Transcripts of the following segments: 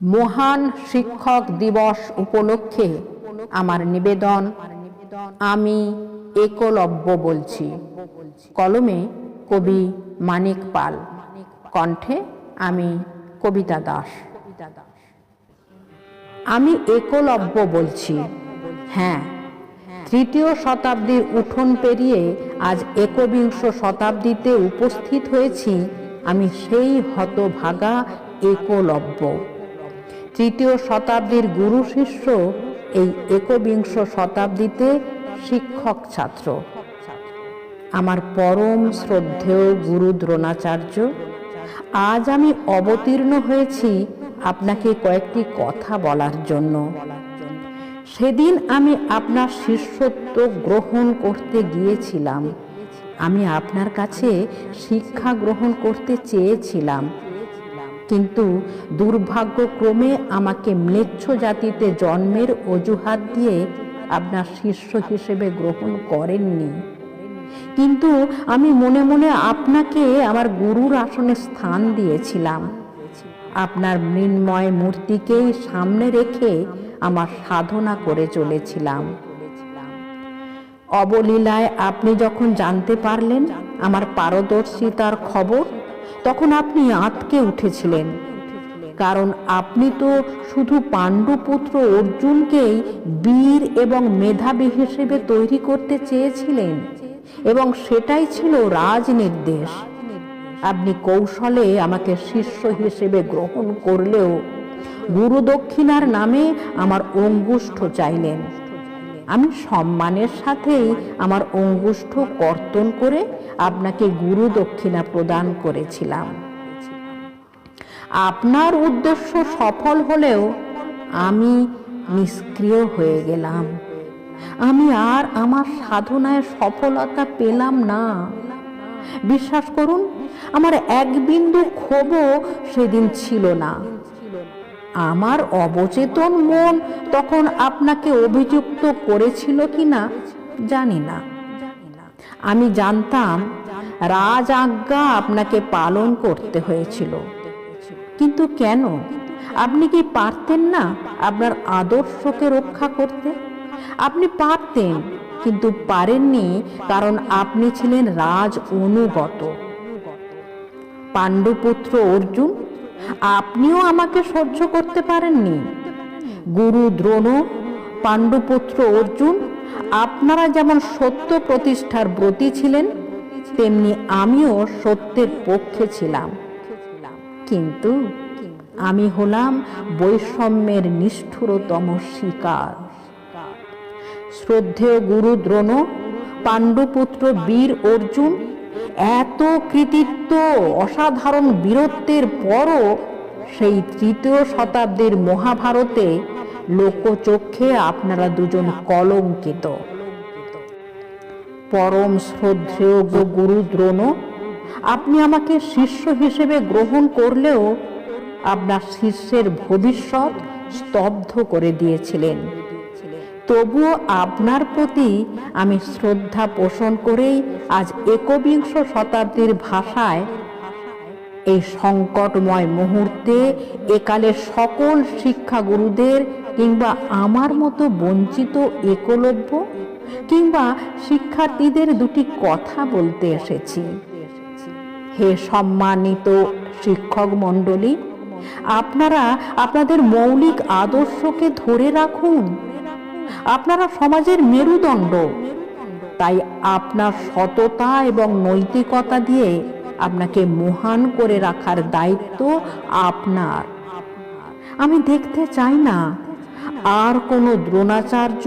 মহান শিক্ষক দিবস উপলক্ষে আমার নিবেদন আমি একলব্য বলছি। কলমে কবি মানিক পাল। কণ্ঠে আমি কবিতা দাস। আমি একলব্য বলছি। হ্যাঁ তৃতীয় শতাব্দীর উঠোন পেরিয়ে আজ একবিংশ শতাব্দীতে উপস্থিত হয়েছি। আমি সেই হতভাগা একলব্য। তৃতীয় শতাব্দীর গুরু শিষ্য এই একবিংশ শতাব্দীতে শিক্ষক ছাত্র। আমার পরম শ্রদ্ধেয় গুরু দ্রোণাচার্য, আজ আমি অবতীর্ণ হয়েছি আপনাকে কয়েকটি কথা বলার জন্য। সেদিন আমি আপনার শিষ্যত্ব গ্রহণ করতে গিয়েছিলাম। আমি আপনার কাছে শিক্ষা গ্রহণ করতে চেয়েছিলাম। কিন্তু দুর্ভাগ্যক্রমে আমাকে ম্লেচ্ছ জাতিতে জন্মের অজুহাত দিয়ে আপনার শিষ্য হিসেবে গ্রহণ করেননি। কিন্তু আমি মনে মনে আপনাকে আমার গুরুর আসনে স্থান দিয়েছিলাম। আপনার মৃন্ময় মূর্তিকেই সামনে রেখে আমার সাধনা করে চলেছিলাম। অবলীলায় আপনি যখন জানতে পারলেন আমার পারদর্শিতার খবর তখন আপনি আঁতকে উঠেছিলেন। কারণ আপনি তো শুধু পাণ্ডুপুত্র অর্জুনকেই বীর এবং মেধাবী হিসেবে তৈরি করতে চেয়েছিলেন এবং সেটাই ছিল রাজনির্দেশ। আপনি কৌশলে আমাকে শিষ্য হিসেবে গ্রহণ করলেও গুরুদক্ষিণার নামে আমার অঙ্গুষ্ঠ চাইলেন। সম্মানের সাথেই আমার অঙ্গুষ্ঠ কর্তন করে আপনাকে গুরু দক্ষিণা প্রদান করেছিলাম। আপনার উদ্দেশ্য সফল হলেও আমি নিষ্ক্রিয় হয়ে গেলাম। আমি আর আমার সাধনায় সফলতা পেলাম না। বিশ্বাস করুন, আমার এক বিন্দু ক্ষোভও সেদিন ছিল না। আমার অবচেতন মন তখন আপনাকে অভিযুক্ত করেছিল কি না জানি না। আমি জানতাম রাজ আজ্ঞা আপনাকে পালন করতে হয়েছিল। কিন্তু কেন? আপনি কি পারতেন না আপনার আদর্শকে রক্ষা করতে? আপনি পারতেন, কিন্তু পারেননি কারণ আপনি ছিলেন রাজ অনুগত। পাণ্ডুপুত্র অর্জুন আপনিও আমাকে সহ্য করতে পারেননি। গুরু দ্রোণ, পাণ্ডুপুত্র অর্জুন, আপনারা যেমন সত্য প্রতিষ্ঠার ব্রতী ছিলেন, তেমনি আমিও সত্যের পক্ষে ছিলাম। কিন্তু আমি হলাম বৈষম্যের নিষ্ঠুরতম শিকার। শ্রদ্ধেয় গুরু দ্রোণ, পাণ্ডুপুত্র বীর অর্জুন এত কৃতিত্ব, অসাধারণ বীরত্বের পরও সেই তৃতীয় শতাব্দীর মহাভারতে লোকচক্ষে আপনারা দুজন কলঙ্কিত। পরম শ্রদ্ধেয় গুরু দ্রোণ, আপনি আমাকে শিষ্য হিসেবে গ্রহণ করলেও আপনার শিষ্যের ভবিষ্যৎ স্তব্ধ করে দিয়েছিলেন। তবুও আপনার প্রতি আমি শ্রদ্ধা পোষণ করেই আজ একবিংশ শতাব্দীর ভাষায় এই সংকটময় মুহূর্তে একালের সকল শিক্ষাগুরুদের কিংবা আমার মতো বঞ্চিত একলব্য কিংবা শিক্ষার্থীদের দুটি কথা বলতে এসেছি। হে সম্মানিত শিক্ষক মণ্ডলী, আপনারা আপনাদের মৌলিক আদর্শকে ধরে রাখুন। আপনারা সমাজের মেরুদণ্ড। তাই আপনার সততা এবং নৈতিকতা দিয়ে আপনাকে মহান করে রাখার দায়িত্ব আপনার। আমি দেখতে চাই না, আর কোনো দ্রোণাচার্য,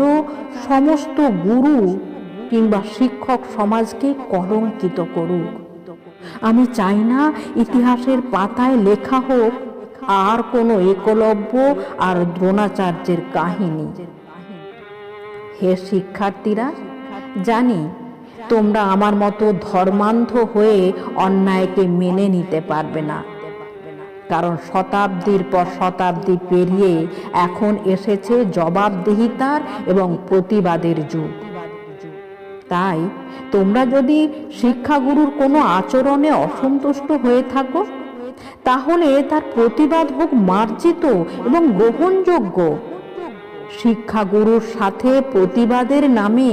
সমস্ত গুরু কিংবা শিক্ষক সমাজকে কলঙ্কিত করুক। আমি চাই না ইতিহাসের পাতায় লেখা হোক, আর কোনো একলব্য আর দ্রোণাচার্যের কাহিনী। হে শিক্ষার্থীরা, জানি তোমরা আমার মতো ধর্মান্ধ হয়ে অন্যায়কে মেনে নিতে পারবে না। কারণ শতাব্দীর পর শতাব্দী পেরিয়ে এখন এসেছে জবাবদিহিতার এবং প্রতিবাদের যুগ। তাই তোমরা যদি শিক্ষাগুরুর কোনো আচরণে অসন্তুষ্ট হয়ে থাকো, তাহলে তার প্রতিবাদ হোক মার্জিত এবং গ্রহণযোগ্য। শিক্ষাগুরুর সাথে প্রতিবাদের নামে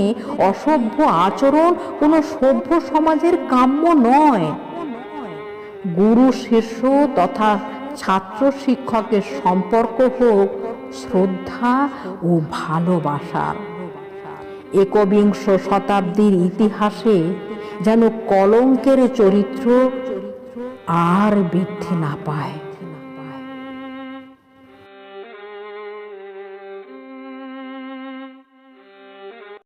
অসভ্য আচরণ কোনো সভ্য সমাজের কাম্য নয়। গুরু শিষ্য তথা ছাত্র শিক্ষকের সম্পর্ক হোক, শ্রদ্ধা ও ভালোবাসার একবিংশ শতাব্দীর ইতিহাসে যেন কলঙ্কের চরিত্র আর বৃদ্ধি না পায়।